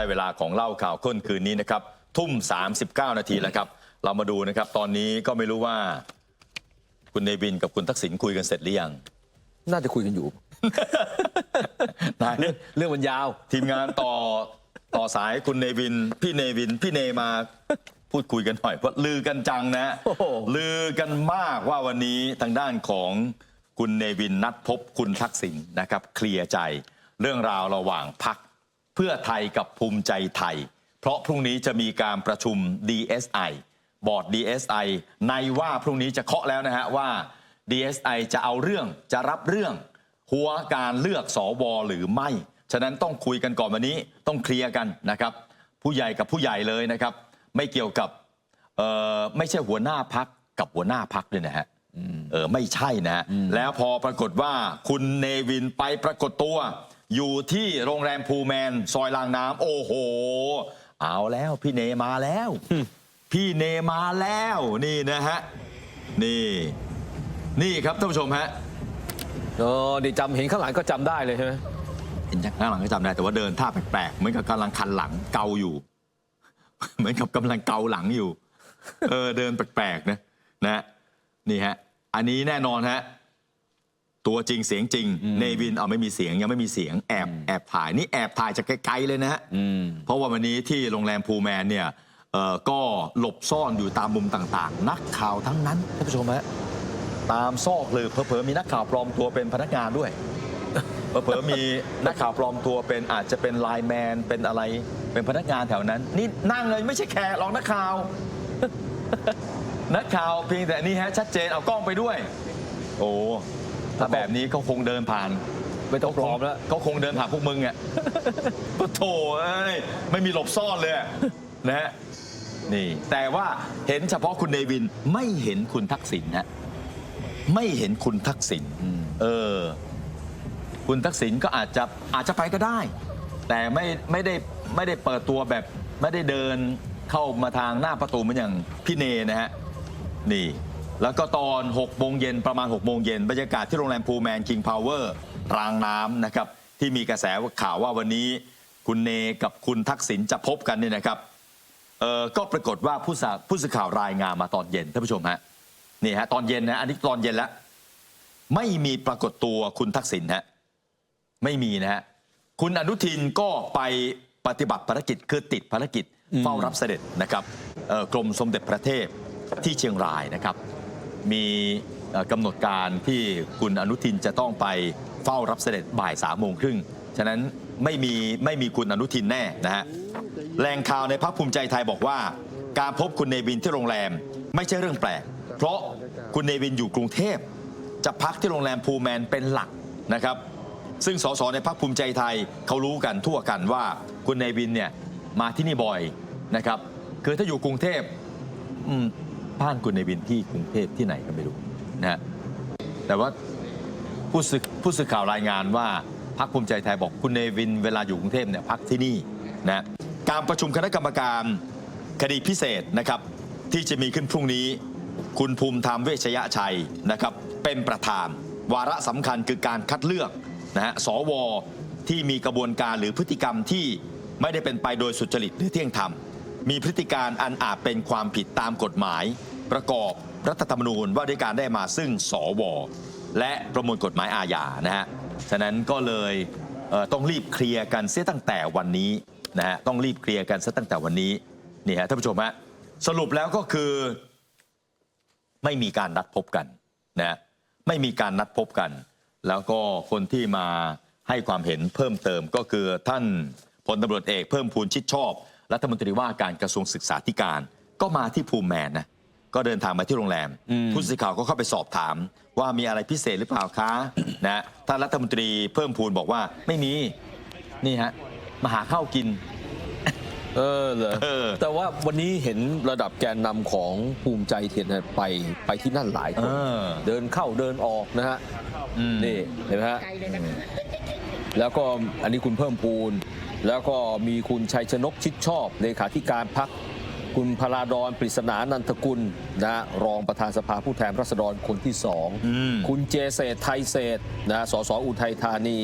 ได้เวลาของเล่าข่าวค้นคืนนี้นะครับ ทุ่ม 39 นาทีแล้วครับ เรามาดูนะครับ ตอนนี้ก็ไม่รู้ว่า คุณเนวินกับคุณทักษิณคุยกันเสร็จหรือยัง น่าจะคุยกันอยู่ นายเรื่องเรื่องมันยาว ทีมงานต่อต่อสายคุณเนวิน พี่เนวิน พี่เนมาพูดคุยกันหน่อยเพราะลือกันจังนะโอ้โหลือกันมากว่าวันนี้ทางด้านของคุณเนวินนัดพบคุณทักษิณนะครับ เคลียร์ใจเรื่องราวระหว่างพักเพื่อไทยกับภูมิใจไทย เพราะพรุ่งนี้จะมีการประชุม DSI บอร์ด DSI ในว่าพรุ่งนี้จะเคาะแล้วนะฮะว่า DSI จะเอาเรื่องจะรับเรื่อง หัวการเลือกสวหรือไม่ ฉะนั้นต้องคุยกันก่อนวันนี้ต้องเคลียร์กันนะครับ ผู้ใหญ่กับผู้ใหญ่เลยนะครับ ไม่เกี่ยวกับเอ่อไม่ใช่หัวหน้าพักกับหัวหน้าพักด้วยนะฮะเออไม่ใช่นะฮะแล้วพอปรากฏว่าคุณเนวินไปปรากฏตัว อยู่ที่โรงแรมพูแมน ซอยลางน้ำโอ้โห เอาแล้วพี่เนมาแล้ว พี่เนมาแล้วนี่นะฮะ นี่ นี่ครับท่านผู้ชมฮะเออดิจำเห็นข้างหลังก็จำได้เลยใช่ไหมเห็นจากข้างหลังก็จำได้แต่ว่าเดินท่าแปลกๆเหมือนกับกำลังคันหลังเกาอยู่ เหมือนกับกำลังเกาหลังอยู่ เออเดินแปลกๆนะนะนี่ฮะ อันนี้แน่นอนฮะ ตัวจริงเสียงจริง เนวินเอาไม่มีเสียงยังไม่มีเสียงแอบแอบถ่ายนี่แอบถ่ายจากไกลๆเลยนะฮะอืมเพราะว่าวันนี้ที่โรงแรมพูแมนเนี่ยเอ่อก็หลบซ่อนอยู่ตามมุมต่างๆ นักข่าวทั้งนั้นท่านผู้ชมฮะตามซอกเลยเผลอๆมีนักข่าวปลอมตัวเป็นพนักงานด้วยเผลอๆมีนักข่าวปลอมตัวเป็นอาจจะเป็นไลน์แมนเป็นอะไรเป็นพนักงานแถวนั้น นี่นั่งเลยไม่ใช่แขกหรอกนักข่าว นักข่าวเพียงแต่นี่ฮะชัดเจนเอากล้องไปด้วย โอ้ ถ้าแบบนี้เขาคงเดินผ่านไม่ต้องปลอมแล้วเขาคงเดินผ่านพวกมึงอะปะโถเอ้ยไม่มีหลบซ่อนเลยอะนะฮะนี่ แต่ว่าเห็นเฉพาะคุณเนวินไม่เห็นคุณทักษิณนะไม่เห็นคุณทักษิณเออ คุณทักษิณก็อาจจะอาจจะไปก็ได้ แต่ไม่ไม่ได้ไม่ได้เปิดตัวแบบ ไม่ได้เดินเข้ามาทางหน้าประตูเหมือนอย่างพี่เนนะฮะนี่ แล้วก็ตอน6โมงเย็นประมาณ6โมงเย็นบรรยากาศที่โรงแรมพูแมนคิงพาวเวอร์รางน้ำนะครับที่มีกระแสข่าวว่าวันนี้คุณเนกับคุณทักษิณจะพบกันเนี่ยนะครับเออก็ปรากฏว่าผู้สื่อผู้สื่อข่าวรายงานมาตอนเย็นท่านผู้ชมฮะนี่ฮะตอนเย็นนะอันนี้ตอนเย็นแล้ว ไม่มีปรากฏตัวคุณทักษิณฮะไม่มีนะฮะคุณอนุทินก็ไปปฏิบัติภารกิจคือติดภารกิจเฝ้ารับเสด็จนะครับกรมสมเด็จพระเทพที่เชียงรายนะครับ มีกำหนดการที่คุณอนุทินจะต้องไปเฝ้ารับเสด็จบ่ายสามโมงครึ่งฉะนั้นไม่มีไม่มีคุณอนุทินแน่นะฮะแหล่งข่าวในพักภูมิใจไทยบอกว่า การพบคุณเนวินที่โรงแรมไม่ใช่เรื่องแปลก เพราะคุณเนวินอยู่กรุงเทพ จะพักที่โรงแรมพูแมนเป็นหลักนะครับ ซึ่งสสในพักภูมิใจไทยเขารู้กันทั่วกันว่าคุณเนวินเนี่ยมาที่นี่บ่อยนะครับ คือถ้าอยู่กรุงเทพ บ้านคุณเนวินที่กรุงเทพที่ไหนก็ไม่รู้นะฮะแต่ว่าผู้สื่อผู้สื่อข่าวรายงานว่าพักภูมิใจไทยบอกคุณเนวินเวลาอยู่กรุงเทพเนี่ยพักที่นี่นะการประชุมคณะกรรมการคดีพิเศษนะครับที่จะมีขึ้นพรุ่งนี้ คุณภูมิธรรมเวชยชัยนะครับเป็นประธาน วาระสำคัญคือการคัดเลือกนะฮะสวที่มีกระบวนการหรือพฤติกรรมที่ไม่ได้เป็นไปโดยสุจริตหรือเที่ยงธรรม มีพฤติการอันอาจเป็นความผิดตามกฎหมาย ประกอบรัฐธรรมนูญว่าด้วยการได้มาซึ่งสวและประมวลกฎหมายอาญานะฮะฉะนั้นก็เลยเต้องรีบเคลียร์กันเสียตั้งแต่วันนี้นะฮะต้องรีบเคลียร์กันเสียตั้งแต่วันนี้นี่ฮะท่านผู้ชมฮะสรุปแล้วก็คือ ไม่มีการนัดพบกันนะไม่มีการนัดพบกัน แล้วก็คนที่มาให้ความเห็นเพิ่มเติมก็คือท่านพลตำรวจเอกเพิ่มพูนชิดชอบ รัฐมนตรีว่าการกระทรวงศึกษาธิการ ก็มาที่ภูมิแมนนะก็เดินทางมาที่โรงแรมอืมผู้สื่อข่าวก็เข้าไปสอบถาม ว่ามีอะไรพิเศษหรือเปล่าคะนะท่านรัฐมนตรีเพิ่มพูนบอกว่าไม่มีนี่ฮะมาหาข้าวกิน เออเหรอเออ แต่ว่าวันนี้เห็นระดับแกนนำของภูมิใจเทียนยไปไปที่นั่นหลายคนเออ เดินเข้าเดินออกนะฮะ อืม นี่เห็นไหมฮะแล้วก็อันนี้คุณเพิ่มพูน แล้วก็มีคุณชัยชนกชิดชอบเลขาธิการพักคุณพลาดอนปริศนานันทกุลนะฮะรองประธานสภาผู้แทนราษฎรคนที่สองอืมคุณเจเศรษฐ์ไทยเศรษฐ์นะสสอุทัยธานี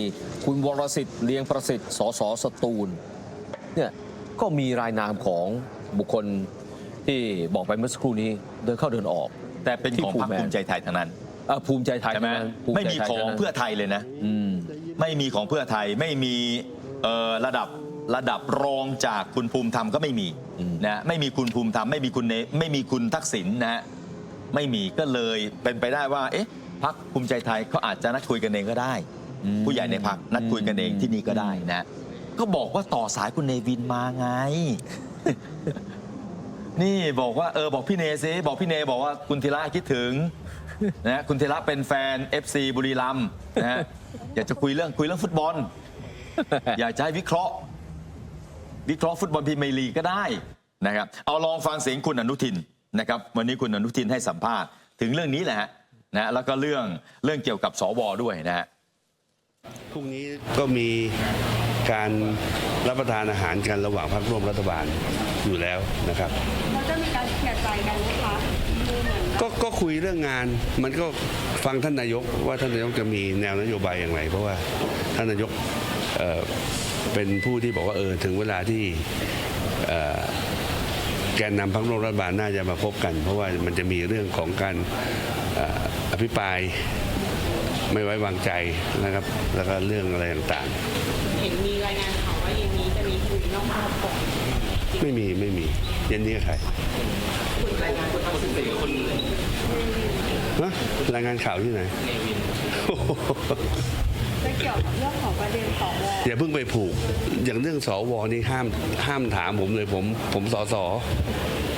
คุณวรสิทธิ์เลียงประสิทธิ์สสสตูลเนี่ยก็มีรายนามของบุคคลที่บอกไปเมื่อสักครู่นี้เดินเข้าเดินออก แต่เป็นของพรรคที่ภูมิใจไทยทั้งนั้นเอ่อภูมิใจไทยใช่ไหมทั้งนั้นภูไม่ใจมีทยของทั้นั้นเพื่อไทยเลยนะอืมไม่มีของเพื่อไทยไม่มี เอ่อระดับระดับรองจากคุณภูมิธรรมก็ไม่มีอืมนะไม่มีคุณภูมิธรรมไม่มีคุณเนไม่มีคุณทักษิณนะฮะไม่มีก็เลยเป็นไปได้ว่า เอ๊ะพักภูมิใจไทยเขาอาจจะนัดคุยกันเองก็ได้อืมผู้ใหญ่ในพักนัดคุยกันเองที่นี่ก็ได้นะ ก็บอกว่าต่อสายคุณเนวินมาไง นี่บอกว่าเออบอกพี่เนซิบอกพี่เนบอกว่าคุณธีระคิดถึงนะคุณธีระเป็นแฟน FC บุรีรัมย์นะฮะอยากจะคุยเรื่องคุยเรื่องฟุตบอล อยากจะให้วิเคราะห์ วิเคราะห์ฟุตบอลพรีเมียร์ลีกก็ได้นะครับ เอาลองฟังเสียงคุณอนุทินนะครับ วันนี้คุณอนุทินให้สัมภาษณ์ถึงเรื่องนี้แหละฮะนะแล้วก็เรื่องเรื่องเกี่ยวกับสวด้วยนะฮะพรุ่งนี้ก็มีการรับประทานอาหารกันระหว่างพรรคร่วมรัฐบาลอยู่แล้วนะครับเราจะมีการเคลียร์ใจกันไหมคะดูเหมือนก็ก็คุยเรื่องงานมันก็ฟังท่านนายกว่าท่านนายกจะมีแนวนโยบายอย่างไร เพราะว่าท่านนายก เอ่อเป็นผู้ที่บอกว่าเออถึงเวลาที่เอ่อแกนนำพรรคร่วมรัฐบาลน่าจะมาพบกัน เพราะว่ามันจะมีเรื่องของการเอ่ออภิปรายไม่ไว้วางใจนะครับ แล้วก็เรื่องอะไรต่างๆ เห็นมีรายงานข่าวว่าเย็นนี้จะมีคุยนอกรอบก่อนไม่มีไม่มีเย็นนี้กับใครฮะรายงานข่าวที่ไหนจะ เกี่ยวกับเรื่องของประเด็นสวอย่าเพิ่งไปผูก อย่างเรื่องสวนี่ห้ามห้ามถามผมเลยผมผมสส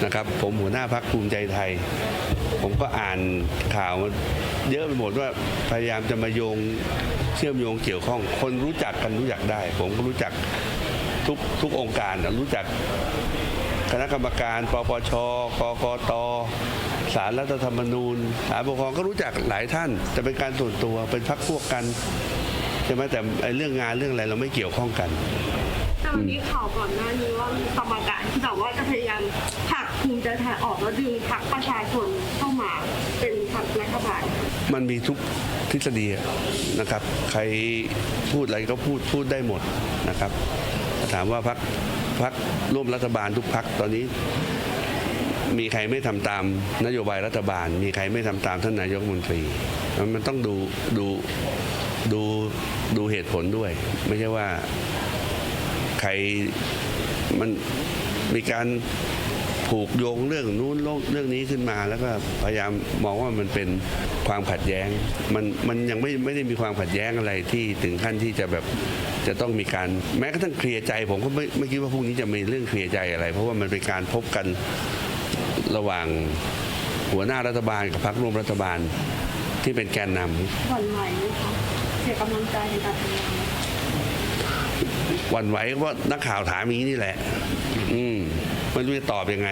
นะครับ ผมหัวหน้าพักภูมิใจไทย ผมก็อ่านข่าวมาเยอะไปหมดว่าพยายามจะมาโยงเชื่อมโยงเกี่ยวข้อง คนรู้จักกันรู้จักได้ ผมก็รู้จักทุกทุกองค์การรู้จักคณะกรรมการปปชกกตสารรัฐธรรมนูญศาลปกครองก็รู้จักหลายท่านแต่เป็นการส่วนตัวเป็นพักพวกกัน ใช่ไหมแต่ไอ้เรื่องงานเรื่องอะไรเราไม่เกี่ยวข้องกัน แต่วันนี้ข่าวก่อนหน้านี้ว่ามีสมการที่แบบว่าจะพยายามผลักภูมิใจไทยออกแล้วดึงพรรคประชาชนเข้ามาเป็นพรรครัฐบาลมันมีทุกทฤษฎีนะครับ ใครพูดอะไรก็พูดพูดได้หมดนะครับ ถามว่าพักพักร่วมรัฐบาลทุกพักตอนนี้ มีใครไม่ทำตามนโยบายรัฐบาล มีใครไม่ทำตามท่านนายกรัฐมนตรีมันมันต้องดูดู ดูดูเหตุผลด้วย ไม่ใช่ว่าใครมันมีการผูกโยงเรื่องนู้นเรื่องนี้ขึ้นมาแล้วก็พยายามมองว่ามันเป็นความขัดแย้ง มันมันยังไม่ไม่ได้มีความขัดแย้งอะไรที่ถึงขั้นที่จะแบบจะต้องมีการแม้กระทั่งเคลียร์ใจ ผมก็ไม่ไม่คิดว่าพรุ่งนี้จะมีเรื่องเคลียร์ใจอะไร เพราะว่ามันเป็นการพบกันระหว่างหัวหน้ารัฐบาลกับพรรคร่วมรัฐบาลที่เป็นแกนนำหวั่นไหวไหมคะ สียกำลังใจในการทำงานไหมหวันไหวเพราะนักข่าวถามอย่างนี้นี่แหละ อืมไม่รู้จะตอบยังไง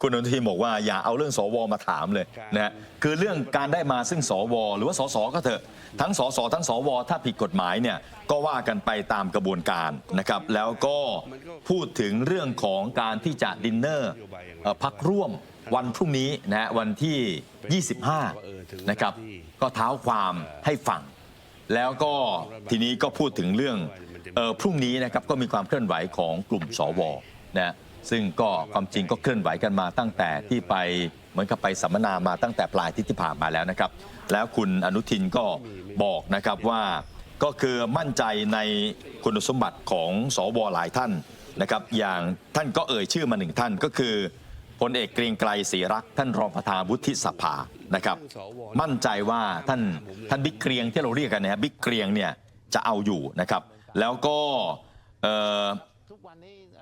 คุณอนุทินบอกว่าอย่าเอาเรื่องสวมาถามเลยครับนะฮะคือเรื่องการได้มาซึ่งสว หรือว่าสสก็เถอะ ทั้งสสทั้งสว ถ้าผิดกฎหมายเนี่ยก็ว่ากันไปตามกระบวนการนะครับ แล้วก็พูดถึงเรื่องของการที่จะดินเนอร์เอ่อพักร่วม วันพรุ่งนี้นะฮะวันที่ 25 นะครับ ก็เท้าความให้ฟัง แล้วก็ทีนี้ก็พูดถึงเรื่องเออพรุ่งนี้นะครับก็มีความเคลื่อนไหวของกลุ่มสวนะซึ่งก็ความจริงก็เคลื่อนไหวกันมาตั้งแต่ที่ไปเหมือนกับไปสัมมนามาตั้งแต่ปลายอาที่ที่ผ่านมาแล้วนะครับ แล้วคุณอนุทินก็บอกนะครับว่าก็คือมั่นใจในคุณสมบัติของสวหลายท่านนะครับ อย่างท่านก็เอ่ยชื่อมาหนึ่งท่านก็คือ พลเอกเกรียงไกรศรีรักษ์ท่านรองประธานวุฒิสภานะครับ มั่นใจว่าท่านท่านบิ๊กเกรียงที่เราเรียกกันนะครับิ๊กเกรียงเนี่ยจะเอาอยู่นะครับ แล้วก็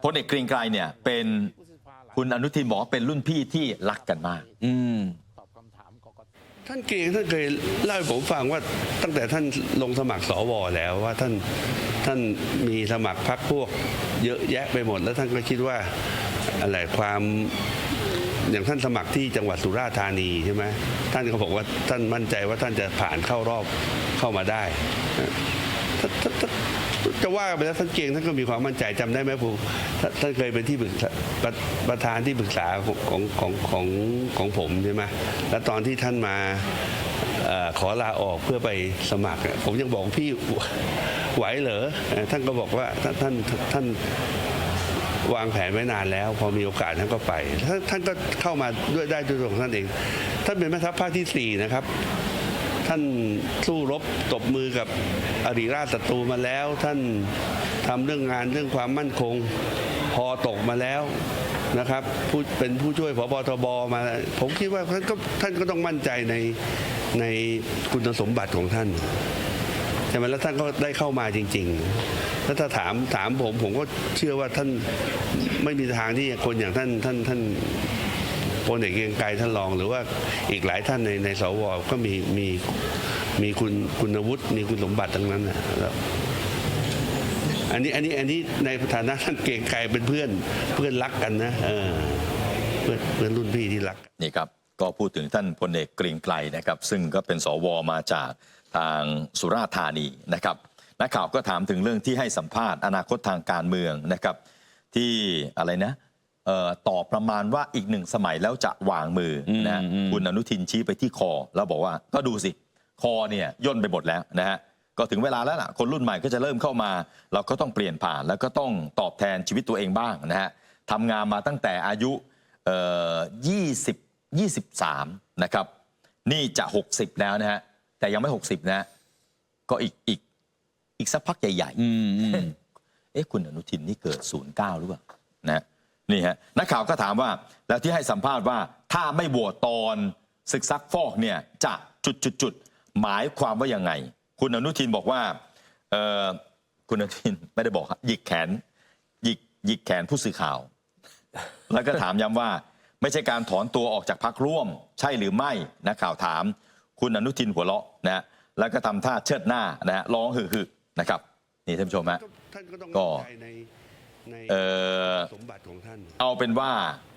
พลเอกเกรียงไกรเนี่ยเป็นคุณอนุทินบอกเป็นรุ่นพี่ที่รักกันมากอืม ท่านเก่งท่านเคยเล่าให้ผมฟังว่าตั้งแต่ท่านลงสมัครสวแล้วว่าท่านท่านมีสมัครพรรคพวก เยอะแยะไปหมด แล้วท่านก็คิดว่าอะไรความอย่างท่านสมัครที่จังหวัดสุราษฎร์ธานีใช่ไหมท่านก็บอกว่าท่านมั่นใจว่าท่านจะผ่านเข้ารอบเข้ามาได้ จะว่าไปแล้วท่านเก่งท่านก็มีความมั่นใจจำได้ไหมผมท่านท่านเคยเป็นที่ปรึกษาประธานที่ปรึกษาของของของของผมใช่ไหมแล้วตอนที่ท่านมาอขอลาออกเพื่อไปสมัคร ผมยังบอกพี่ไหวเหรอเอ่อท่านก็บอกว่าท่านท่านท่านวางแผนไว้นานแล้ว พอมีโอกาสท่านก็ไปท่านท่านก็เข้ามาด้วยได้ด้วยตัวของท่านเองท่านเป็นแม่ทัพภาคที่สี่นะครับ ท่านสู้รบตบมือกับอริราชศัตรูมาแล้ว ท่านทำเรื่องงานเรื่องความมั่นคงพอตกมาแล้วนะครับเป็นผู้ช่วยพบทบมา ผมคิดว่าท่านก็ท่านก็ต้องมั่นใจในในคุณสมบัติของท่านใช่ไหมแล้วท่านก็ได้เข้ามาจริง ๆ แล้วถ้าถามถามผมผมก็เชื่อว่าท่านไม่มีทางที่คนอย่างท่านท่านท่าน พลเอกเกียงไกรท่านรอง หรือว่าอีกหลายท่านในในสวก็มีมีมีคุณคุณวุฒิมีคุณสมบัติทั้งนั้นนะแล้วอันนี้อันนี้อันนี้ในฐานะท่านเกรียงไกรเป็นเพื่อนเพื่อนรักกันนะเออเพื่อนเพื่อนรุ่นพี่ที่รักนี่ครับก็พูดถึงท่านพลเอกเกรียงไกรนะครับ ซึ่งก็เป็นสวมาจากทางสุราษฎร์ธานีนะครับนักข่าวก็ถามถึงเรื่องที่ให้สัมภาษณ์อนาคตทางการเมืองนะครับ ที่อะไรนะ ตอบประมาณว่าอีกหนึ่งสมัยแล้วจะวางมืออมนะอืมคุณอนุทินชี้ไปที่คอ แล้วบอกว่าก็ดูสิ คอเนี่ยย่นไปหมดแล้วนะฮะก็ถึงเวลาแล้วล่ะ คนรุ่นใหม่ก็จะเริ่มเข้ามา เราก็ต้องเปลี่ยนผ่านแล้วก็ต้องตอบแทนชีวิตตัวเองบ้างนะฮะทำงานมาตั้งแต่อายุเอ่อ20 23 นะครับ นี่จะ 60 แล้วนะฮะ แต่ยังไม่ 60 นะฮะก็อีกอีกอีกสักพักใหญ่อืมอืมๆเอ๊ะคุณอนุทินนี่เกิด 09 หรือเปล่านะ นี่ฮะนักข่าวก็ถามว่าแล้วที่ให้สัมภาษณ์ว่าถ้าไม่โหวตตอนศึกซักฟอกเนี่ยจะจุดจุดจุดๆหมายความว่ายังไง คุณอนุทินบอกว่าเออคุณอนุทินไม่ได้บอกครับหยิกแขนหยิกหยิกแขนผู้สื่อข่าว แล้วก็ถามย้ำว่า ไม่ใช่การถอนตัวออกจากพักร่วม ใช่หรือไม่นักข่าวถาม คุณอนุทินหัวเราะนะฮะแล้วก็ทำท่าเชิดหน้านะฮะร้องฮึๆนะครับนี่ท่านผู้ชมฮะท่านก็ ต้องก็มั่นใจในในเออสมบัติของท่านเอาเป็นว่า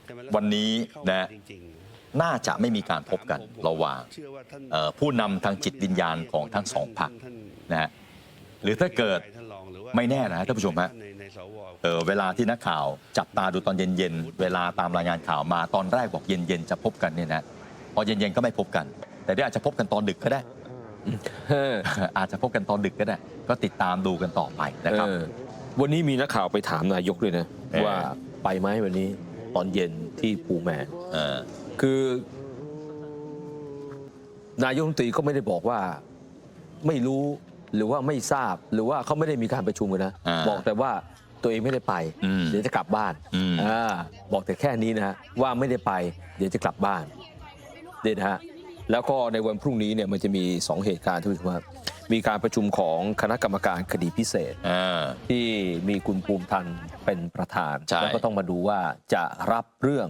ใช่ไหมวันนี้เข้านะมาจริงๆน่าจะไม่มีการพบกันระหว่างเชื่อว่าท่านเอ่อผู้นำทางจิตวิญญาณของทั้งสองพรรคท่านนะฮะหรือถ้าเกิดท่านรองหรือว่าไม่แน่นะท่านผู้ชมฮะในในสวเออเวลาที่นักข่าวจับตาดูตอนเย็นๆ เวลาตามรายงานข่าวมาตอนแรกบอกเย็นๆจะพบกันเนี่ยนะพอเย็นๆก็ไม่พบกัน แต่เดี๋ยวอาจจะพบกันตอนดึกก็ได้เอออาจจะพบกันตอนดึกก็ได้ ก็ติดตามดูกันต่อไปนะครับเออ วันนี้มีนักข่าวไปถามนายกด้วยนะ เออ ว่าไปไหมวันนี้ตอนเย็นที่ภูแมนเออคือ นายกรัฐมนตรีก็ไม่ได้บอกว่าไม่รู้หรือว่าไม่ทราบหรือว่าเขาไม่ได้มีการประชุมกันนะอ่าบอกแต่ว่าตัวเองไม่ได้ไป อืมเดี๋ยวจะกลับบ้านอืม อ่าบอกแต่แค่นี้นะฮะว่าไม่ได้ไป เดี๋ยวจะกลับบ้านเด็ดฮะแล้วก็ในวันพรุ่งนี้เนี่ยมันจะมีสองเหตุการณ์ที่ว่ามี การประชุมของคณะกรรมการคดีพิเศษ อ่า ที่มีคุณภูมิธรรมเป็นประธาน ใช่ แล้วก็ต้องมาดูว่าจะรับเรื่อง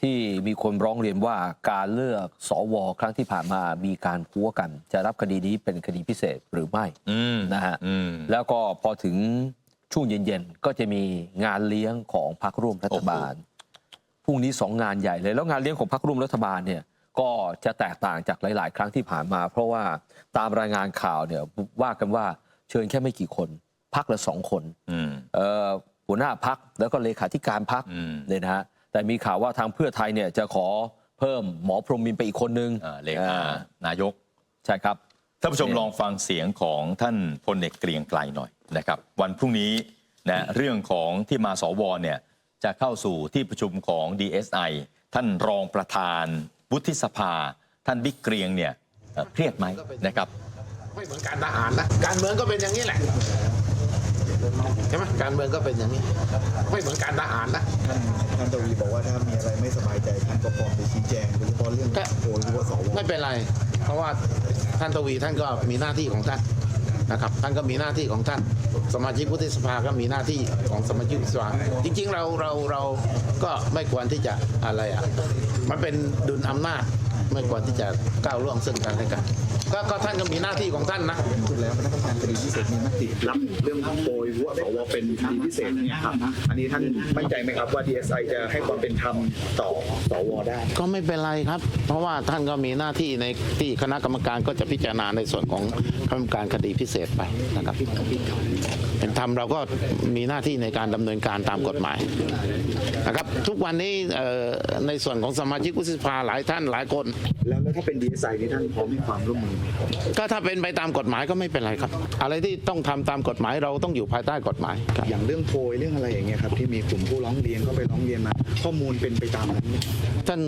ที่มีคนร้องเรียนว่าการเลือกสวครั้งที่ผ่านมามีการพัวกัน จะรับคดีนี้เป็นคดีพิเศษหรือไม่อืมนะฮะอืม แล้วก็พอถึงช่วงเย็นๆ ก็จะมีงานเลี้ยงของพรรคร่วมรัฐบาลพรุ่งนี้สองงานใหญ่เลย แล้วงานเลี้ยงของพรรคร่วมรัฐบาลเนี่ย ก็จะแตกต่างจากหลาย ๆ ครั้งที่ผ่านมา เพราะว่าตามรายงานข่าวเนี่ยว่ากันว่าเชิญแค่ไม่กี่คนพักละสองคนอืมเอ่อหัวหน้าพักแล้วก็เลขาธิการพักอืมเนี่ยนะฮะแต่มีข่าวว่าทางเพื่อไทยเนี่ยจะขอเพิ่มหมอพรหมมินทร์ไปอีกคนนึงอ่าเลขานายกใช่ครับท่านผู้ชมเนี่ยลองฟังเสียงของท่านพลเอกเกรียงไกรหน่อยนะครับ วันพรุ่งนี้นะเรื่องของที่มาสวเนี่ยจะเข้าสู่ที่ประชุมของ DSI ท่านรองประธาน วุฒิสภา ท่านบิ๊กเกรียงเนี่ยเอ่อเครียดไหมนะครับไม่เหมือนการทหารนะการเมืองก็เป็นอย่างนี้แหละใช่ไหมการเมืองก็เป็นอย่างนี้ ไม่เหมือนการทหารนะท่านท่านตวีบอกว่าถ้ามีอะไรไม่สบายใจท่านก็พร้อมไปชี้แจงโดยเฉพาะเรื่องก็โพยหรือว่าสวไม่เป็นไร เพราะว่าท่านทวีท่านก็มีหน้าที่ของท่าน นะครับท่านก็มีหน้าที่ของท่าน สมาชิกวุฒิสภาก็มีหน้าที่ของสมาชิกวุฒิสภาจริง ๆ เราเราเราก็ไม่ควรที่จะอะไรอะมันเป็นดุลอำนาจไม่ควรที่จะก้าวล่วงซึ่งกันและกันก็ก็ท่านก็มีหน้าที่ของท่านนะสุดแล้วคณะกรรมการคดีพิเศษมีมติรับเรื่องโพยหรือว่าสวเป็นคดีพิเศษเนี่ยครับอันนี้ท่านมั่นใจไหมครับว่า DSI จะให้ความเป็นธรรมต่อสวได้ก็ไม่เป็นไรครับ เพราะว่าท่านก็มีหน้าที่ในที่คณะกรรมการก็จะพิจารณาในส่วนของคณะก รรมการคดีพิเศษไปนะครับเป็นธรรมเราก็มีหน้าที่ในการดำเนินการตามกฎหมายนะครับทุกวันนี้เอ่อในส่วนของสมาชิกวุฒิสภาหลายท่านหลายคน แล้วแล้วถ้าเป็น DSI นี่ท่านพร้อมให้ความร่วมมือไหมครับก็ถ้าเป็นไปตามกฎหมายก็ไม่เป็นไรครับ อะไรที่ต้องทำตามกฎหมายเราต้องอยู่ภายใต้กฎหมายครับอย่างเรื่องโพยเรื่องอะไรอย่างเงี้ยครับที่มีกลุ่มผู้ร้องเรียนก็ไปร้องเรียนมา ข้อมูลเป็นไปตามนั้นไหมท่าน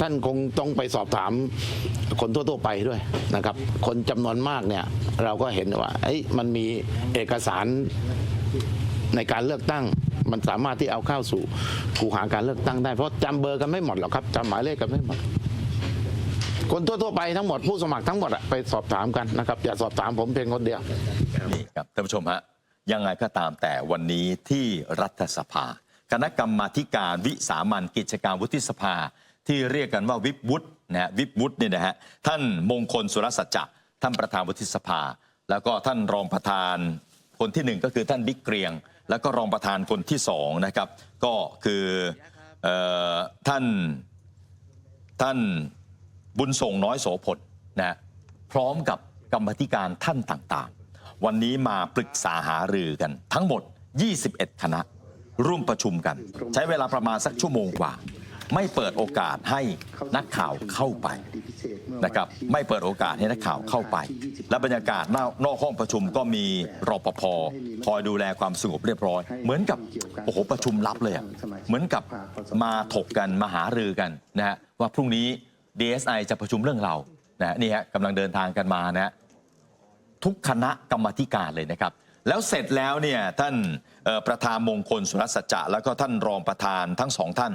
ท่านคงต้องไปสอบถามคนทั่วๆไปด้วยนะครับ คนจำนวนมากเนี่ยเราก็เห็นว่ามันมีเอกสารในการเลือกตั้งมันสามารถที่เอาเข้าสู่คูหาการเลือกตั้งได้เพราะจำเบอร์กันไม่หมดหรอกครับจำหมายเลขกันไม่หมดคนทั่วๆไปทั้งหมดผู้สมัครทั้งหมดอะไปสอบถามกันนะครับ อย่าสอบถามผมเพียงคนเดียวนี่ครับท่านผู้ชมฮะยังไงก็ตามแต่วันนี้ที่รัฐสภา คณะกรรมาธิการวิสามันกิจการวุฒิสภา ที่เรียกกันว่าวิบวุฒินะฮะวิบวุฒิเนี่ยนะฮะท่านมงคลสุรสัจจะ ท่านประธานวุฒิสภา แล้วก็ท่านรองประธานคนที่หนึ่งก็คือท่านบิ๊กเกรียง แล้วก็รองประธานคนที่สองนะครับก็คืออท่านท่านบุญส่งน้อยโสพลนะฮะพร้อมกับกรรมธิการท่านต่างๆ วันนี้มาปรึกษาหารือกันทั้งหมด 21 คณะ ร่วมประชุมกัน ใช้เวลาประมาณสักชั่วโมงกว่า ไม่เปิดโอกาสให้นักข่าวเข้าไป นะครับไม่เปิดโอกาสให้นักข่าวเข้าไป และบรรยากาศนอกห้องประชุมก็มีรปภคอยดูแลความสงบเรียบร้อย เหมือนกับโอ้โหประชุมลับเลยอะเหมือนกับมาถกกันมาหารือกันนะฮะว่าพรุ่งนี้ DSI จะประชุมเรื่องเรานะนี่ฮะกำลังเดินทางกันมานะทุกคณะกรรมธิการเลยนะครับ แล้วเสร็จแล้วเนี่ยท่านประธานมงคลสุรสัจจะแล้วก็ท่านรองประธานทั้งสองท่าน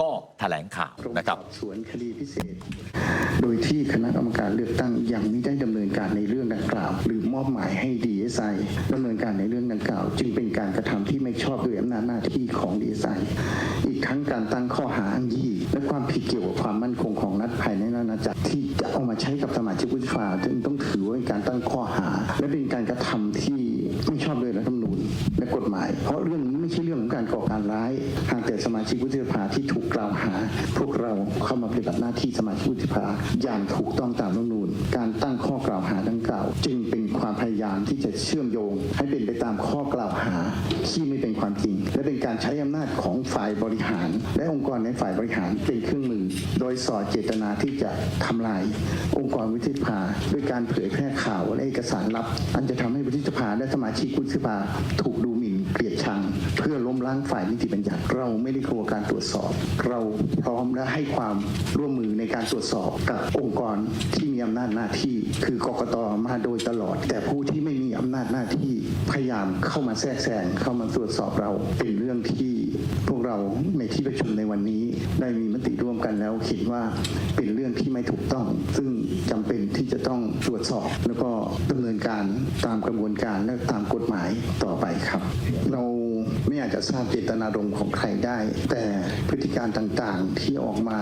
ก็แถลงข่าวนะครับสวนคดีพิเศษ โดยที่คณะกรรมการเลือกตั้งยังไม่ได้ดำเนินการในเรื่องดังกล่าว หรือมอบหมายให้ DSI ดำเนินการในเรื่องดังกล่าว จึงเป็นการกระทำที่ไม่ชอบด้วยอำนาจหน้าที่ของ DSI อีกทั้งการตั้งข้อหาอ้างยี่ และความผิดเกี่ยวกับความมั่นคงของรัฐภายในอาณาจักรที่จะเอามาใช้กับสมาชิกวุฒิสภาจึงต้องถือว่าเป็นการตั้งข้อหา และเป็นการกระทำที่ไม่ชอบด้วย และกฎหมาย เพราะเรื่องนี้ไม่ใช่เรื่องของการก่อการร้ายหากแต่สมาชิกวุฒิสภาที่ถูกกล่าวหา พวกเราเข้ามาปฏิบัติหน้าที่สมาชิกวุฒิสภาอย่างถูกต้องตามรัฐนูญการตั้งข้อกล่าวหาดังกล่าว จึงเป็นความพยายามที่จะเชื่อมโยง ให้เป็นไปตามข้อกล่าวหา ที่ไม่เป็นความจริง และเป็นการใช้อำนาจของฝ่ายบริหาร และองค์กรในฝ่ายบริหารเป็นเครื่องมือ โดยสอดเจตนาที่จะทำลาย องค์กรวุฒิสภาด้วยการเผยแพร่ข่าวและเอกสารลับ อันจะทำให้วุฒิสภาและสมาชิกวุฒิสภาถูกดู เกลียดชังเพื่อล้มล้างฝ่ายนิติบัญญัติเราไม่ได้กลัวการตรวจสอบ เราพร้อมและให้ความร่วมมือในการตรวจสอบกับองค์กรที่มีอำนาจหน้าที่ คือกกตมาโดยตลอด แต่ผู้ที่ไม่มีอำนาจหน้าที่พยายามเข้ามาแทรกแซงเข้ามาตรวจสอบเราเป็นเรื่องที่ เราในที่ประชุมในวันนี้ ได้มีมติร่วมกันแล้วเห็นว่าเป็นเรื่องที่ไม่ถูกต้อง ซึ่งจำเป็นที่จะต้องตรวจสอบ แล้วก็ดำเนินการตามกระบวนการและตามกฎหมายต่อไปครับ เราไม่อาจจะทราบเจตนารมณ์ของใครได้ แต่พฤติการต่างๆที่ออกมา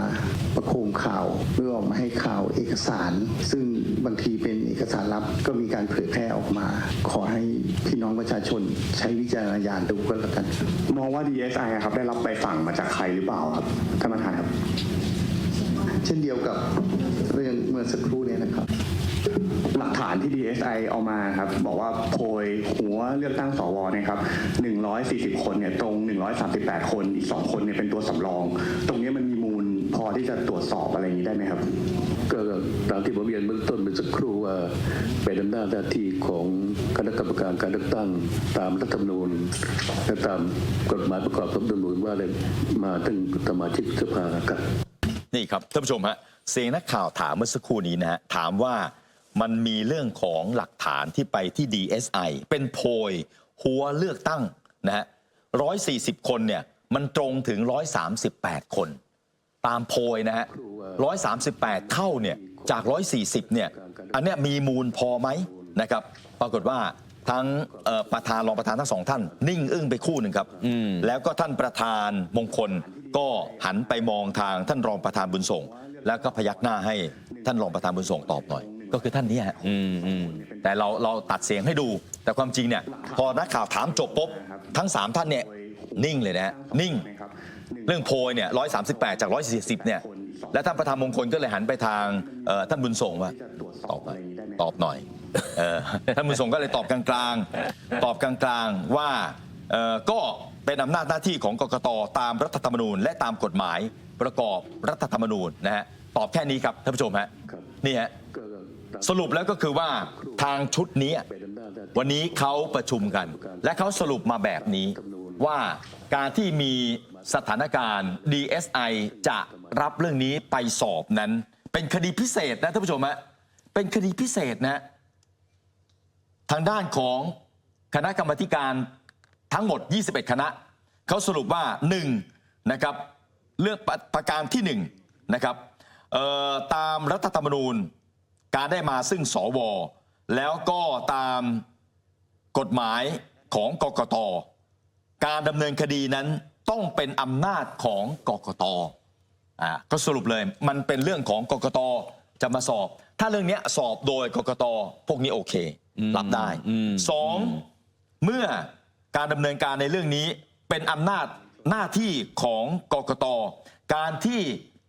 ประโคมข่าวหรือออกมาให้ข่าวเอกสาร ซึ่ง บางทีเป็นเอกสารลับก็มีการเผยแพร่ออกมา ขอให้พี่น้องประชาชนใช้วิจารณญาณดูก็แล้วกัน มองว่า DSI อะครับได้รับใบสั่งมาจากใครหรือเปล่าครับท่านประธานครับ เช่นเดียวกับเรื่องเมื่อสักครู่เนี้นะครับหลักฐานที่ DSI เอามาครับ บอกว่าโพยหัวเลือกตั้งสวเนี่ยครับ 140 คนเนี่ยตรง 138 คนอีก 2 คนเนี่ยเป็นตัวสำรอง ตรงนี้มันมีมูลพอที่จะตรวจสอบอะไรอย่างนี้ได้ไหมครับ ก็ตามที่ผมเรียนเบื้องต้นเมื่อสักครู่ว่าเป็นอำนาจหน้าที่ของคณะกรรมการการเลือกตั้งตามรัฐธรรมนูญและตามกฎหมายประกอบรัฐธรรมนูญว่าเลยมาถึงสมาชิกสภาครับนี่ครับท่านผู้ชมฮะเสียงนักข่าวถามเมื่อสักครู่นี้นะฮะถามว่ามันมีเรื่องของหลักฐานที่ไปที่ DSI เป็นโพยหัวเลือกตั้งนะฮะ140 คนเนี่ยมันตรงถึง 138 คน ตามโพยนะฮะ138เข้าเนี่ยจาก 140 เนี่ย อันเนี้ยมีมูลพอไหมนะครับ ปรากฏว่าทั้งเอ่อประธานรองประธานทั้งสองท่าน นิ่งอึ้งไปคู่หนึ่งครับอืมแล้วก็ท่านประธานมงคลก็หันไปมองทางท่านรองประธานบุญส่ง แล้วก็พยักหน้าให้ท่านรองประธานบุญส่งตอบหน่อย ก็คือท่านเนี้ฮะอืมอืมแต่เราเราตัดเสียงให้ดู แต่ความจริงเนี่ยพอนักข่าวถามจบปุ๊บทั้งสามท่านเนี่ย นิ่งเลยนะนิ่ง เรื่องโพยเนี่ยร้อยสาจากร้อยสี่สิบเนี่ยและท่านประธานมงคลก็เลยหันไปทางท่านบุญส่งว่าตอบหน่อยตอบหน่อยท่านบุญส่งก็เลยตอบกลางๆ ตอบกลางๆว่าก็เป็นอำนาจหน้าที่ของกกตตามรัฐธรรมนูญ และตามกฎหมายประกอบรัฐธรรมนูญนะฮะตอบแค่นี้ครับท่านผู้ชมฮะนี่ฮะสรุปแล้วก็คือว่าทางชุดนี้ วันนี้เขาประชุมกัน และเขาสรุปมาแบบนี้ ว่าการที่มีสถานการณ์ DSI จะรับเรื่องนี้ไปสอบนั้น เป็นคดีพิเศษนะท่านผู้ชมฮะเป็นคดีพิเศษนะทางด้านของคณะกรรมธิการทั้งหมด 21 คณะ เขาสรุปว่า1นะครับเลือกประประการที่1นะครับตามรัฐธรรมนูญการได้มาซึ่งสวแล้วก็ตามกฎหมายของกกต การดำเนินคดีนั้นต้องเป็นอำนาจของกกตอ่าก็สรุปเลยมันเป็นเรื่องของกกตจะมาสอบ ถ้าเรื่องเนี้ยสอบโดยกกตพวกนี้โอเค รับได้อืมสองเมื่อการดำเนินการในเรื่องนี้เป็นอำนาจหน้าที่ของกกตการที่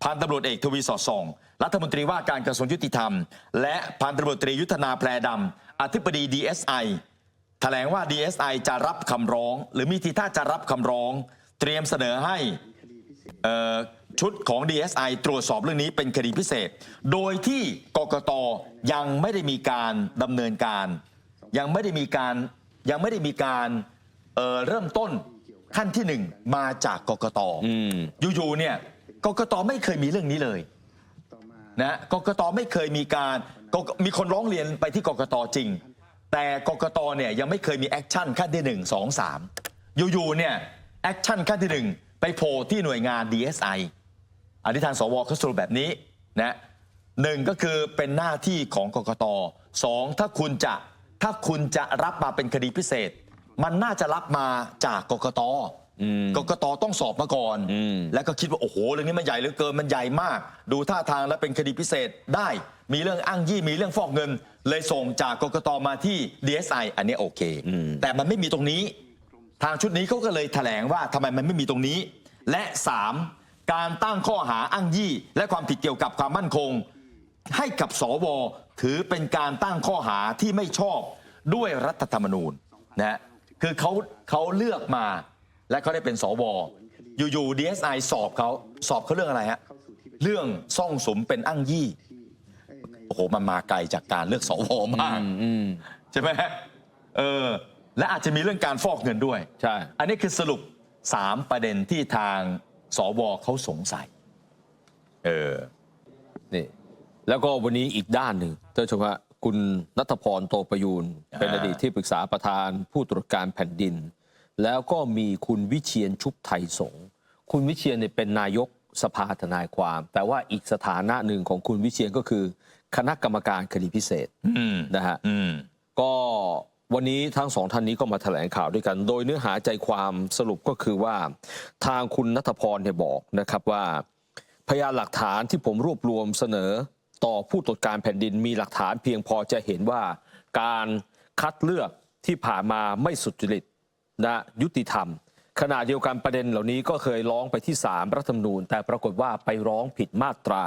พันตำรวจเอกทวีสอดส่อง รัฐมนตรีว่าการกระทรวงยุติธรรม และพันตำรวจตรียุทธนาแพรดำอธิบดี DSI แถลงว่า DSI จะรับคำร้อง หรือมีทีท่าจะรับคำร้อง เตรียมเสนอให้เอ่อชุดของ DSI ตรวจสอบเรื่องนี้เป็นคดีพิเศษ โดยที่กกตยังไม่ได้มีการดำเนินการ ยังไม่ได้มีการยังไม่ได้มีการเอ่อเริ่มต้นขั้นที่หนึ่งมาจากกกตอืมอยู่ๆเนี่ยกกตไม่เคยมีเรื่องนี้เลยนะกกตไม่เคยมีการกกมีคนร้องเรียนไปที่กกตจริง แต่กกตเนี่ยยังไม่เคยมีแอคชั่นขั้นที่หนึ่งสองสามอยู่ๆเนี่ยแอคชั่นขั้นที่หนึ่งไปโผล่ที่หน่วยงาน DSI อันนี้ทางสวเขาสรุปแบบนี้นะหนึ่งก็คือเป็นหน้าที่ของกกตสองถ้าคุณจะถ้าคุณจะรับมาเป็นคดีพิเศษ มันน่าจะรับมาจากกกต กกตต้องสอบมาก่อนอืมแล้วก็คิดว่า โอ้โหเรื่องนี้มันใหญ่เหลือเกินมันใหญ่มาก ดูท่าทางแล้วเป็นคดีพิเศษได้ มีเรื่องอ้างยี่มีเรื่องฟอกเงิน เลยส่งจากกกตมาที่ DSI อันนี้โอเค แต่มันไม่มีตรงนี้ ทางชุดนี้เขาก็เลยแถลงว่าทำไมมันไม่มีตรงนี้ และ 3. การตั้งข้อหาอ้างยี่ และความผิดเกี่ยวกับความมั่นคง ให้กับสวถือเป็นการตั้งข้อหาที่ไม่ชอบด้วยรัฐธรรมนูญนะฮะคือเขาเขาเลือกมา และเขาได้เป็นสวอยู่ๆ DSI สอบเขาสอบเขาเรื่องอะไรฮะเรื่องซ่องสมเป็นอ้างยี่โอ้โหมันมาไกลจากการเลือกสวมากอืมใช่ไหมฮะเออและอาจจะมีเรื่องการฟอกเงินด้วยใช่อันนี้คือสรุป3ประเด็นที่ทางสวเขาสงสัย เออนี่แล้วก็วันนี้อีกด้านหนึ่งท่านผู้ชมฮะคุณนัทพรโตประยูนอ่าเป็นอดีตที่ปรึกษาประธานผู้ตรวจการแผ่นดิน แล้วก็มีคุณวิเชียนชุบไทยสงฆ์คุณวิเชียนเนี่ยเป็นนายกสภาทนายความ แต่ว่าอีกสถานะหนึ่งของคุณวิเชียนก็คือ คณะกรรมการคดีพิเศษอืมนะฮะอืมก็วันนี้ทั้งสองท่านนี้ก็มาแถลงข่าวด้วยกัน โดยเนื้อหาใจความสรุปก็คือว่า ทางคุณนัทพรเนี่ยบอกนะครับว่า พยานหลักฐานที่ผมรวบรวมเสนอต่อผู้ตรวจการแผ่นดินมีหลักฐานเพียงพอจะเห็นว่าการคัดเลือกที่ผ่านมาไม่สุจริต นะยุติธรรม ขณะเดียวกันประเด็นเหล่านี้ก็เคยร้องไปที่ศาลรัฐธรรมนูญ แต่ปรากฏว่าไปร้องผิดมาตรา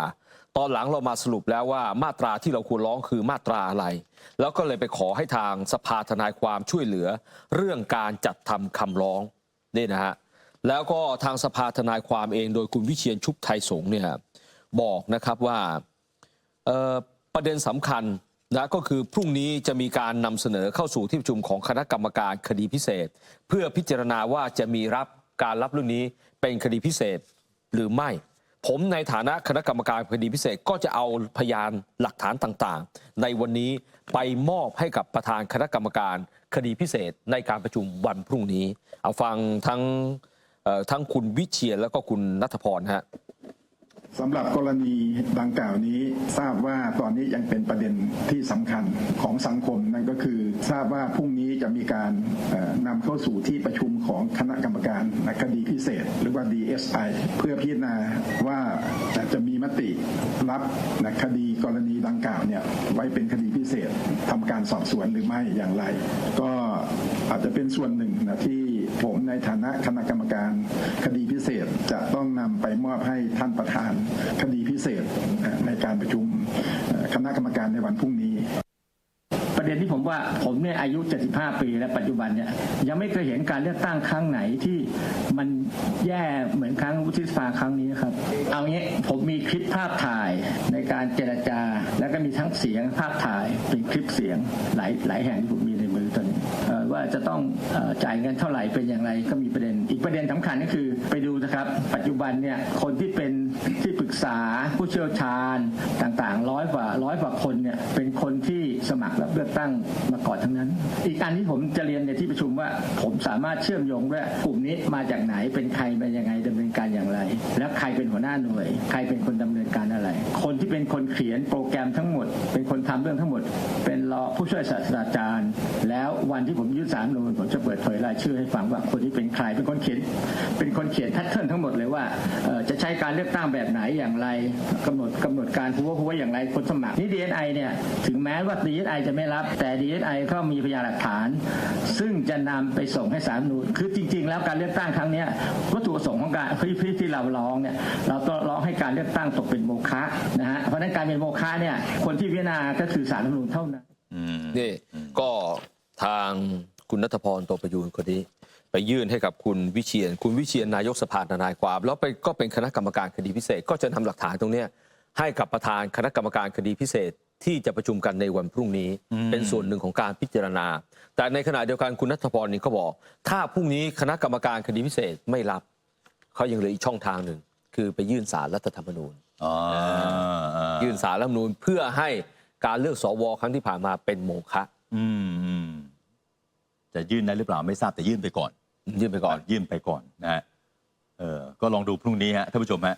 ตอนหลังเรามาสรุปแล้วว่ามาตราที่เราควรร้องคือมาตราอะไร แล้วก็เลยไปขอให้ทางสภาทนายความช่วยเหลือ เรื่องการจัดทำคำร้องนี่นะฮะแล้วก็ทางสภาทนายความเองโดยคุณวิเชียนชุบไทยสงเนี่ยบอกนะครับว่าประเด็นสำคัญ นะก็คือพรุ่งนี้จะมีการนำเสนอเข้าสู่ที่ประชุมของคณะกรรมการคดีพิเศษ เพื่อพิจารณาว่าจะมีรับการรับเรื่องนี้เป็นคดีพิเศษหรือไม่ ผมในฐานะคณะกรรมการคดีพิเศษก็จะเอาพยานหลักฐานต่างๆ ในวันนี้ไปมอบให้กับประธานคณะกรรมการคดีพิเศษในการประชุมวันพรุ่งนี้ เอาฟังทั้งทั้งคุณวิเชียรแล้วก็คุณนัทพรฮะ สำหรับกรณีดังกล่าวนี้ทราบว่าตอนนี้ยังเป็นประเด็นที่สำคัญของสังคมนั่นก็คือ ทราบว่าพรุ่งนี้จะมีการนำเข้าสู่ที่ประชุมของคณะกรรมการคดีพิเศษ หรือว่า DSI เพื่อพิจารณาว่าจะมีมติรับคดีกรณีดังกล่าวเนี่ยไว้เป็นคดีพิเศษทำการสอบสวนหรือไม่อย่างไร ก็อาจจะเป็นส่วนหนึ่งนะที่ ผมในฐานะคณะกรรมการ คดีพิเศษจะต้องนำไปมอบให้ท่านประธาน คดีพิเศษในการประชุมคณะกรรมการในวันพรุ่งนี้ประเด็นที่ผมว่าผมเนี่ยอายุ 75 ปีและปัจจุบันเนี่ยยังไม่เคยเห็นการเลือกตั้งครั้งไหนที่มันแย่เหมือนครั้งวุฒิสภาครั้งนี้ครับ เอางี้ผมมีคลิปภาพถ่ายในการเจรจา แล้วก็มีทั้งเสียงภาพถ่ายเป็นคลิปเสียงหลายหลายแห่งที่ผมมี ตอนนี้ว่าจะต้องจ่ายเงินเท่าไหร่เป็นอย่างไรก็มีประเด็น อีกประเด็นสำคัญก็คือไปดูนะครับ ปัจจุบันเนี่ยคนที่เป็นที่ปรึกษาผู้เชี่ยวชาญต่างๆร้อยกว่าร้อยกว่าคนเนี่ยเป็นคนที่สมัครรับเลือกตั้งมาก่อนทั้งนั้น อีกอันที่ผมจะเรียนในที่ประชุมว่า ผมสามารถเชื่อมโยงว่ากลุ่มนี้มาจากไหนเป็นใครมายังไงดำเนินการอย่างไร แล้วใครเป็นหัวหน้าหน่วย ใครเป็นคนดำเนินการอะไร คนที่เป็นคนเขียนโปรแกรมทั้งหมด เป็นคนทำเรื่องทั้งหมด เป็นรอผู้ช่วยศาสตราจารย์แล้ววันที่ผมยื่นสารรัฐธรรมนูญผมจะเปิดเผยรายชื่อให้ฟังว่าคนที่เป็นใครเป็นคนเขียนเป็นคนเขียนแพทเทิร์นทั้งหมดเลยว่าเอ่อจะใช้การเลือกตั้งแบบไหนอย่างไรกำหนดกำหนดการหัวหัวอย่างไรคนสมัครนี่ DSI เนี่ยถึงแม้ว่า DSI จะไม่รับ แต่ DSI ก็มีพยานหลักฐาน ซึ่งจะนำไปส่งให้สารรัฐธรรมนูญคือจริง ๆ แล้วการเลือกตั้งครั้งเนี้ยวัตถุประสงค์ของการที่ที่ที่เราร้องเนี่ยเราต้องร้องให้การเลือกตั้งตกเป็นโมฆะนะฮะเพราะฉะนั้นการเป็นโมฆะเนี่ยคนที่พิจารณาก็คือสารรัฐธรรมนูญเท่านั้นอืมนี่ก็ ทางคุณนัทพรโตประยูนคนนี้ ไปยื่นให้กับคุณวิเชียน คุณวิเชียนนายกสภาทนายความ แล้วไปก็เป็นคณะกรรมการคดีพิเศษ ก็จะนำหลักฐานตรงเนี้ยให้กับประธานคณะกรรมการคดีพิเศษที่จะประชุมกันในวันพรุ่งนี้อืมเป็นส่วนหนึ่งของการพิจารณา แต่ในขณะเดียวกันคุณนัทพรนี่เขาบอก ถ้าพรุ่งนี้คณะกรรมการคดีพิเศษไม่รับเขายังเหลืออีกช่องทางหนึ่ง คือไปยื่นสารรัฐธรรมนูญอ๋ออ่ายื่นสารรัฐธรรมนูญเพื่อให้การเลือกสวครั้งที่ผ่านมาเป็นโมฆะอืมอืม จะยื่นได้หรือเปล่าไม่ทราบแต่ยื่นไปก่อน ยื่นไปก่อนยื่นไปก่อนนะฮะเออก็ลองดูพรุ่งนี้ฮะท่านผู้ชมฮะ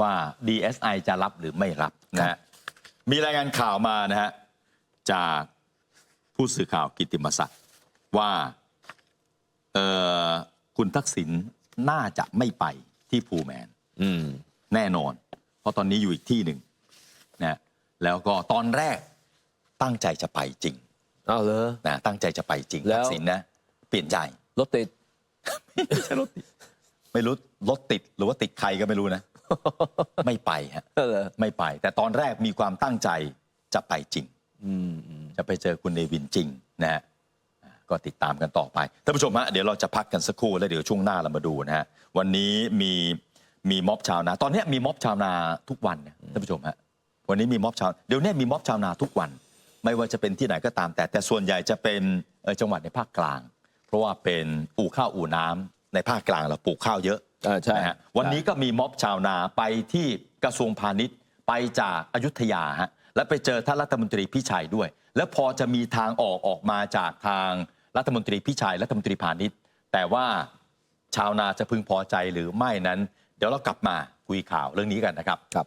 ว่า DSI จะรับหรือไม่รับนะฮะมีรายงานข่าวมานะฮะจากผู้สื่อข่าวกิตติมศักดิ์ว่าเออคุณทักษิณน่าจะไม่ไปที่ภูแมนอืมแน่นอน เพราะตอนนี้อยู่อีกที่หนึ่งนะแล้วก็ตอนแรกตั้งใจจะไปจริงเอาเลยนะตั้งใจจะไปจริงแล้ทัว กษิณนะ เปลี่ยนใจ รถติด ไม่ใช่รถติดไม่รู้รถติดหรือว่าติดใครก็ไม่รู้นะ ไม่ไปฮะเออไม่ไป แต่ตอนแรกมีความตั้งใจจะไปจริง อืมอืมจะไปเจอคุณเนวินจริงนะฮะอ่าก็ติดตามกันต่อไปท่านผู้ชมฮะเดี๋ยวเราจะพักกันสักครู่แล้วเดี๋ยวช่วงหน้าเรามาดูนะฮะวันนี้มีมีม็อบชาวนา ตอนเนี้ยมีม็อบชาวนาทุกวันนะท่านผู้ชมฮะวันนี้มีม็อบชาวเดี๋ยวเนี้มีม็อบชาวนาทุกวัน ไม่ว่าจะเป็นที่ไหนก็ตาม แต่แต่ส่วนใหญ่จะเป็นเอ่อจังหวัดในภาคกลาง เพราะว่าเป็นอู่ข้าวอู่น้ำในภาคกลางเราปลูกข้าวเยอะอ่าใช่นะฮะวันนี้ก็มีม็อบชาวนาไปที่กระทรวงพาณิชย์ไปจากอยุธยาฮะและไปเจอท่านรัฐมนตรีพิชัยด้วย แล้วพอจะมีทางออกออกมาจากทางรัฐมนตรีพิชัยรัฐมนตรีพาณิชย์ แต่ว่าชาวนาจะพึงพอใจหรือไม่นั้น เดี๋ยวเรากลับมาคุยข่าวเรื่องนี้กันนะครับครับ